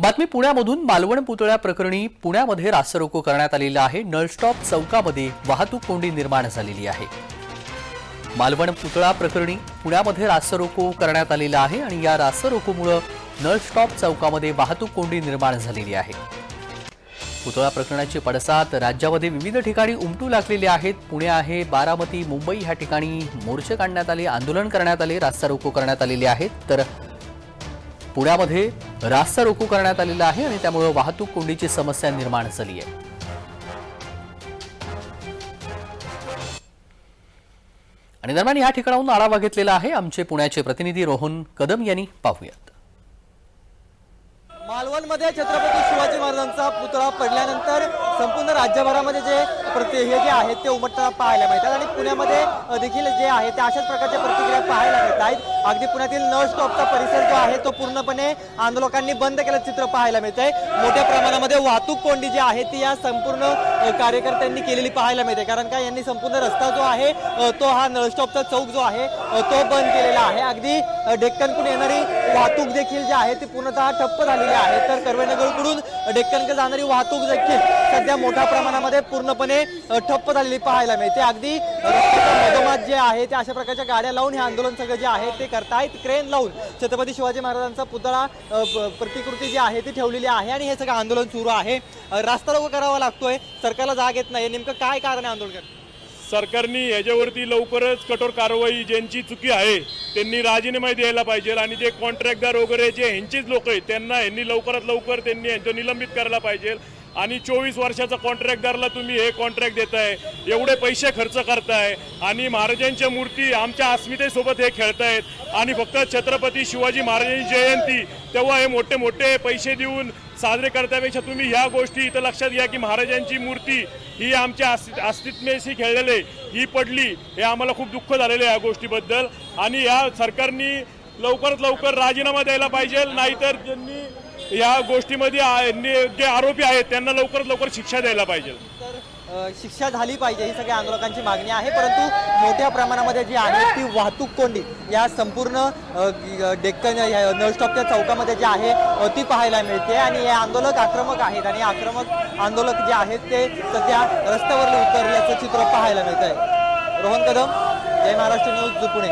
बातमी पुण्यामधून मालवण पुतळ्या प्रकरणी पुण्यामध्ये रास्तारोको करण्यात आलेला आहे. नळस्टॉप चौकामध्ये वाहतूक कोंडी निर्माण झालेली आहे. मालवण पुतळा प्रकरणी पुण्यामध्ये रास्तारोको करण्यात आलेला आहे आणि या रास्तारोकोमुळं नळस्टॉप चौकामध्ये वाहतूक कोंडी निर्माण झालेली आहे. पुतळा प्रकरणाचे पडसाद राज्यामध्ये विविध ठिकाणी उमटू लागलेले आहेत. पुणे आहे बारामती मुंबई ह्या ठिकाणी मोर्चे काढण्यात आले आंदोलन करण्यात आले रास्ता रोको करण्यात आलेले आहेत. तर पुण्यामध्ये रास्ता रोको करण्यात आलेला आहे आणि त्यामुळे वाहतूक कोंडीची समस्या निर्माण झाली आहे. आणि दरम्यान या ठिकाणाहून आढावा घेतलेला आहे आमचे पुण्याचे प्रतिनिधी रोहन कदम यांनी. पाहूयात. मालवणमध्ये छत्रपती शिवाजी महाराजांचा पुतळा पडल्यानंतर संपूर्ण राज्यभरामध्ये जे प्रति हे जे आहेत ते उमटताना पाहायला मिळतात आणि पुण्यामध्ये देखील जे आहे ते अशाच प्रकारच्या प्रतिक्रिया पाहायला मिळत आहेत अगदी पुण्यातील नळ स्टॉपचा परिसर जो आहे तो पूर्णपणे आंदोलकांनी बंद केलं चित्र पाहायला मिळत आहे मोठ्या प्रमाणामध्ये वाहतूक कोंडी जी आहे ती या संपूर्ण कार्यकर्त्यांनी केलेली पाहायला मिळते. कारण का यांनी संपूर्ण रस्ता जो आहे तो हा नळ स्टॉपचा चौक जो आहे तो बंद केलेला आहे. अगदी डेक्कनकडून येणारी वाहतूक देखील जी आहे ती पूर्णतः ठप्प झालेली आहे. तर कर्वेनगरकडून डेक्कनकडे जाणारी वाहतूक देखील सध्या मोठ्या प्रमाणामध्ये पूर्णपणे ठप्प झालेली पाहायला मिळते. अगदी मधोमध जे आहे ते अशा प्रकारच्या गाड्या लावून हे आंदोलन सगळं जे आहे ते करतायत. क्रेन लावून छत्रपती शिवाजी महाराजांचा पुतळा प्रतिकृती जी आहे ती ठेवलेली आहे आणि हे सगळं आंदोलन सुरू आहे. रास्ता रोग करावा लागतोय. सरकारला जाग येत नाही नेमकं काय कारण आहे आंदोलन सरकारनी ह्याच्यावरती याच्यावरती लवकरच कठोर कारवाई ज्यांची चुकी आहे त्यांनी राजीनामा द्यायला पाहिजे आणि जे कॉन्ट्रॅक्टदार वगैरे जे ह्यांचीच लोक आहेत त्यांना यांनी लवकरात लवकर त्यांनी यांचं निलंबित करायला पाहिजे. आणि चोवीस वर्षाचा कॉन्ट्रॅक्टदारला तुम्ही हे कॉन्ट्रॅक्ट देताय. एवढे पैसे खर्च करताय. आणि महाराजांच्या मूर्ती आमच्या अस्मितेसोबत हे खेळतायत. आणि फक्त छत्रपती शिवाजी महाराजांची जयंती तेव्हा हे मोठे मोठे पैसे देऊन साजरे करण्यापेक्षा तुम्ही ह्या गोष्टी इथं लक्षात घ्या की महाराजांची मूर्ती ही आमच्या अस्ति- अस्तित्वाशी खेळलेले ही पडली. हे आम्हाला खूप दुःख झालेलं आहे या गोष्टीबद्दल. आणि या सरकारनी लवकरात लवकर राजीनामा द्यायला पाहिजे. नाहीतर ज्यांनी या गोष्टीमध्ये जे आरोपी आहेत त्यांना लवकरात लवकर शिक्षा द्यायला पाहिजे. शिक्षा झाली पाहिजे ही सगळ्या आंदोलकांची मागणी आहे परंतु मोठ्या प्रमाणामध्ये जी आहे ती वाहतूक कोंडी या संपूर्ण डेक्कन नळस्टॉपच्या चौकामध्ये जे आहे ती पाहायला मिळते आणि हे आंदोलक आक्रमक आहेत आणि आक्रमक आंदोलक जे आहेत ते सध्या रस्त्यावर उतरल्याचं चित्र पाहायला मिळत आहे रोहन कदम जय महाराष्ट्र न्यूज पुणे